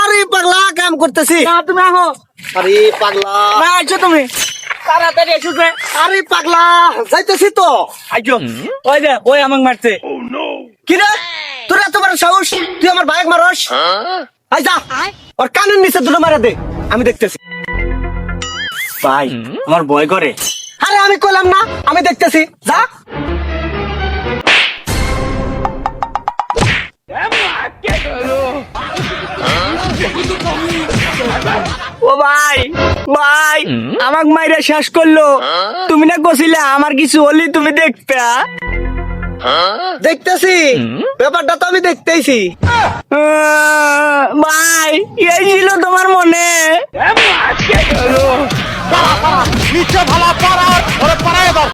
আরে পাগলা কাম করতেছি। তুমি আহো। আরে পাগলা। না আইছো তুমি। তাড়াতাড়ি এসো যে। আরে পাগলা যাইতেছি তো। ওই যে ওই আমাকে মারছে। কি রে? তোর এত বড় সাহস? তুই আমার বাইক মারস? আই যা। ওর কানের নিচে দুটো মারা দে। আমি দেখতেছি। ভাই আমার ভয় করে আমি কইলাম না, আমি দেখতেছি। যা। ও ভাই ভাই, আমাকে মাইরা শেষ করল। তুমি না কছিলে আমার কিছু হলি তুমি দেখতে দেখতেছি? ব্যাপারটা তো আমি দেখতেছি। ভাই, এই ছিল তোমার মনে। নিচে ভালা পাড়ার